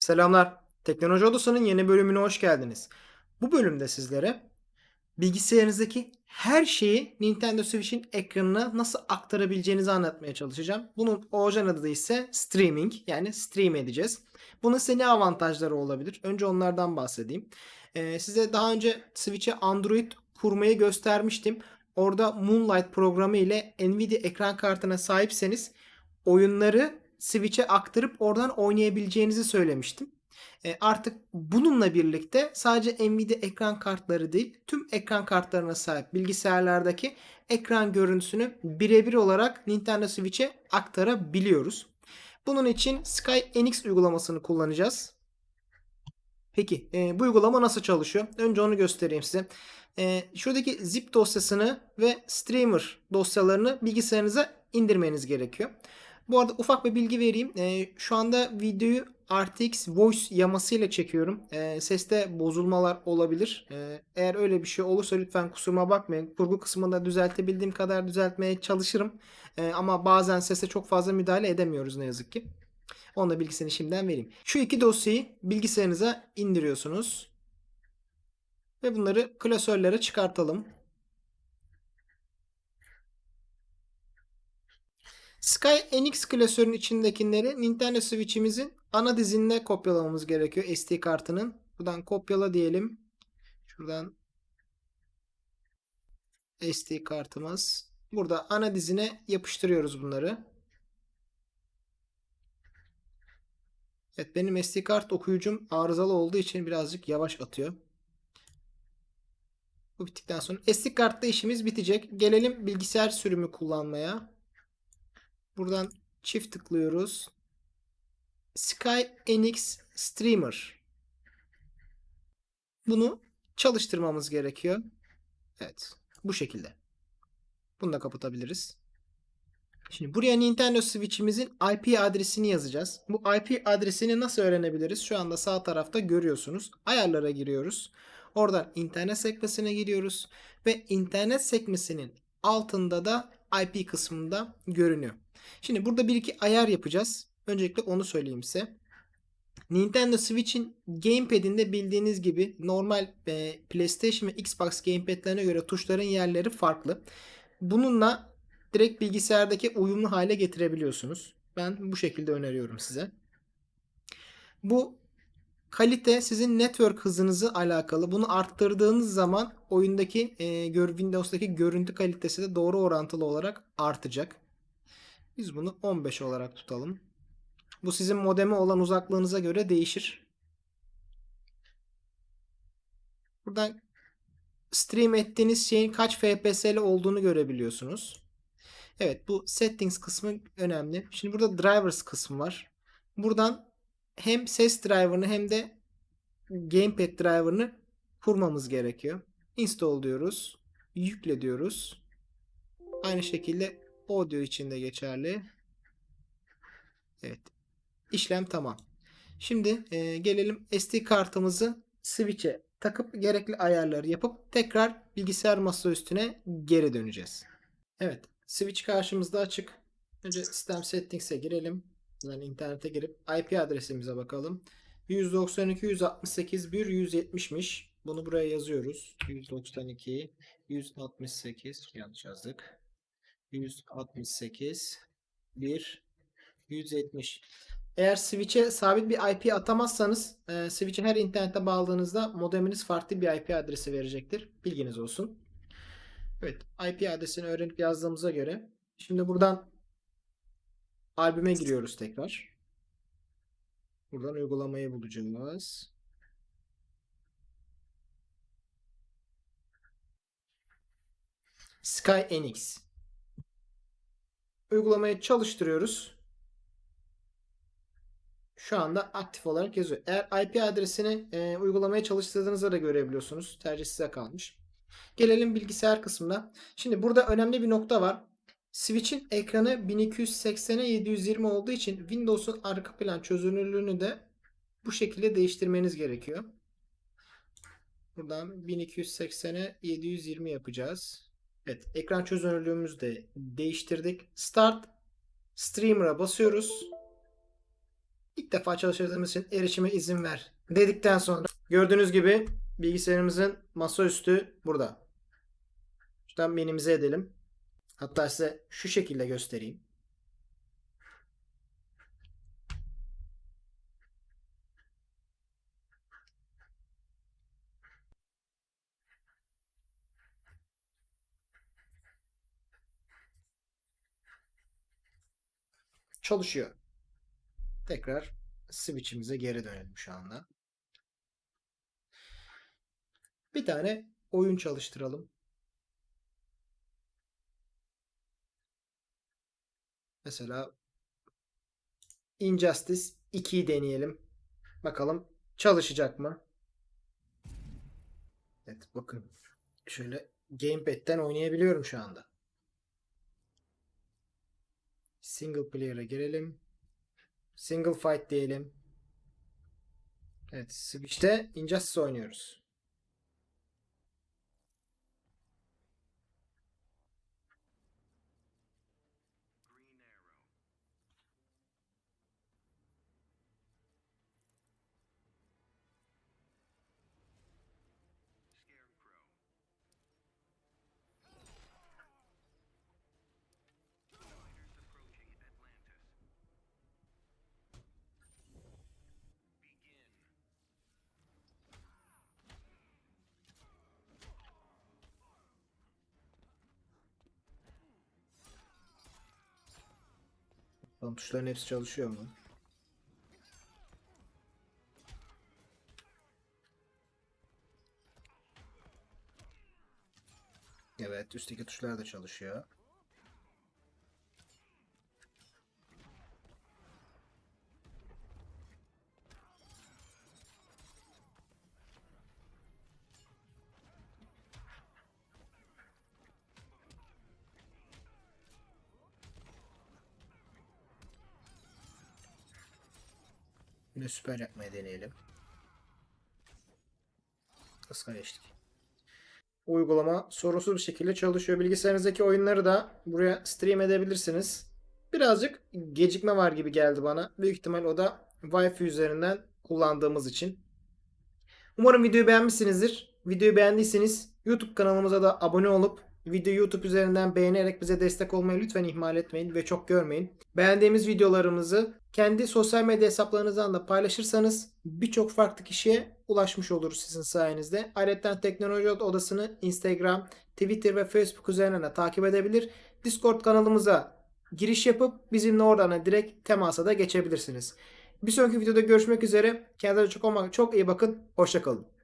Selamlar. Teknoloji Odası'nın yeni bölümüne hoş geldiniz. Bu bölümde sizlere bilgisayarınızdaki her şeyi Nintendo Switch'in ekranına nasıl aktarabileceğinizi anlatmaya çalışacağım. Bunun orijinal adı ise streaming yani stream edeceğiz. Bunun size ne avantajları olabilir? Önce onlardan bahsedeyim. Ee, size daha önce Switch'e Android kurmayı göstermiştim. Orada Moonlight programı ile Nvidia ekran kartına sahipseniz oyunları Switch'e aktarıp oradan oynayabileceğinizi söylemiştim. E, artık bununla birlikte sadece Nvidia ekran kartları değil, tüm ekran kartlarına sahip bilgisayarlardaki ekran görüntüsünü birebir olarak Nintendo Switch'e aktarabiliyoruz. Bunun için Sky NX uygulamasını kullanacağız. Peki e, bu uygulama nasıl çalışıyor? Önce onu göstereyim size. E, şuradaki zip dosyasını ve streamer dosyalarını bilgisayarınıza indirmeniz gerekiyor. Bu arada ufak bir bilgi vereyim. E, şu anda videoyu RTX Voice yamasıyla çekiyorum. E, seste bozulmalar olabilir. E, eğer öyle bir şey olursa lütfen kusuruma bakmayın. Kurgu kısmında düzeltebildiğim kadar düzeltmeye çalışırım. E, ama bazen sese çok fazla müdahale edemiyoruz ne yazık ki. Onun da bilgisini şimdiden vereyim. Şu iki dosyayı bilgisayarınıza indiriyorsunuz. Ve bunları klasörlere çıkartalım. Sky NX klasörün içindekileri Nintendo Switch'imizin ana dizinine kopyalamamız gerekiyor SD kartının. Buradan kopyala diyelim. Şuradan SD kartımız. Burada ana dizine yapıştırıyoruz bunları. Evet benim SD kart okuyucum arızalı olduğu için birazcık yavaş atıyor. Bu bittikten sonra SD kartla işimiz bitecek. Gelelim bilgisayar sürümü kullanmaya. Buradan çift tıklıyoruz. Sky NX Streamer. Bunu çalıştırmamız gerekiyor. Evet. Bu şekilde. Bunu da kapatabiliriz. Şimdi buraya Nintendo Switch'imizin IP adresini yazacağız. Bu IP adresini nasıl öğrenebiliriz? Şu anda sağ tarafta görüyorsunuz. Ayarlara giriyoruz. Oradan internet sekmesine giriyoruz. Ve internet sekmesinin altında da IP kısmında görünüyor. Şimdi burada bir iki ayar yapacağız. Öncelikle onu söyleyeyim size. Nintendo Switch'in gamepad'inde bildiğiniz gibi normal e, PlayStation ve Xbox gamepad'lerine göre tuşların yerleri farklı. Bununla direkt bilgisayardaki uyumlu hale getirebiliyorsunuz. Ben bu şekilde öneriyorum size. Bu kalite sizin network hızınızı alakalı. Bunu arttırdığınız zaman oyundaki e, Windows'daki görüntü kalitesi de doğru orantılı olarak artacak. Biz bunu 15 olarak tutalım. Bu sizin modeme olan uzaklığınıza göre değişir. Buradan stream ettiğiniz şeyin kaç FPS'li olduğunu görebiliyorsunuz. Evet bu settings kısmı önemli. Şimdi burada drivers kısmı var. Buradan hem ses driver'ını hem de gamepad driver'ını kurmamız gerekiyor. Install diyoruz. Yükle diyoruz. Aynı şekilde audio için de geçerli. Evet. İşlem tamam. Şimdi e, gelelim SD kartımızı switch'e takıp gerekli ayarları yapıp tekrar bilgisayar masa üstüne geri döneceğiz. Evet. Switch karşımızda açık. Önce sistem settings'e girelim. Yani internete girip IP adresimize bakalım. 192 168 1 170'miş. Bunu buraya yazıyoruz. 192 168 yanlış yazdık. 168 1 170. Eğer switch'e sabit bir IP atamazsanız e, switch'e her internete bağladığınızda modeminiz farklı bir IP adresi verecektir. Bilginiz olsun. Evet. IP adresini öğrenip yazdığımıza göre şimdi buradan albüme giriyoruz tekrar. Buradan uygulamayı bulacağız. Sky NX. Uygulamayı çalıştırıyoruz. Şu anda aktif olarak yazıyor. Eğer IP adresini e, uygulamaya çalıştırdığınızda da görebiliyorsunuz. Tercih size kalmış. Gelelim bilgisayar kısmına. Şimdi burada önemli bir nokta var. Switch'in ekranı 1280'e 720 olduğu için Windows'un arka plan çözünürlüğünü de bu şekilde değiştirmeniz gerekiyor. Buradan 1280'e 720 yapacağız. Evet, ekran çözünürlüğümüzü de değiştirdik. Start Streamer'a basıyoruz. ilk defa çalıştırdığımız için erişime izin ver dedikten sonra gördüğünüz gibi bilgisayarımızın masaüstü burada. Şuradan minimize edelim. Hatta size şu şekilde göstereyim. Çalışıyor. Tekrar switch'imize geri dönelim şu anda. Bir tane oyun çalıştıralım. Mesela Injustice 2'yi deneyelim. Bakalım çalışacak mı? Evet bakın. Şöyle gamepad'den oynayabiliyorum şu anda. Single player'a girelim. Single fight diyelim. Evet Switch'te Injustice oynuyoruz. Bakalım tuşların hepsi çalışıyor mu? Evet, üstteki tuşlar da çalışıyor. Yine süper yapmaya deneyelim. Kıska geçtik. Uygulama sorunsuz bir şekilde çalışıyor. Bilgisayarınızdaki oyunları da buraya stream edebilirsiniz. Birazcık gecikme var gibi geldi bana. Büyük ihtimal o da Wi-Fi üzerinden kullandığımız için. Umarım videoyu beğenmişsinizdir. Videoyu beğendiyseniz YouTube kanalımıza da abone olup videoyu YouTube üzerinden beğenerek bize destek olmayı lütfen ihmal etmeyin ve çok görmeyin. Beğendiğimiz videolarımızı kendi sosyal medya hesaplarınızdan da paylaşırsanız birçok farklı kişiye ulaşmış oluruz sizin sayenizde. Ayrıca Teknoloji Odası'nı Instagram, Twitter ve Facebook üzerinden de takip edebilir. Discord kanalımıza giriş yapıp bizimle oradan da direkt temasa da geçebilirsiniz. Bir sonraki videoda görüşmek üzere. Kendinize çok, çok iyi bakın. Hoşçakalın.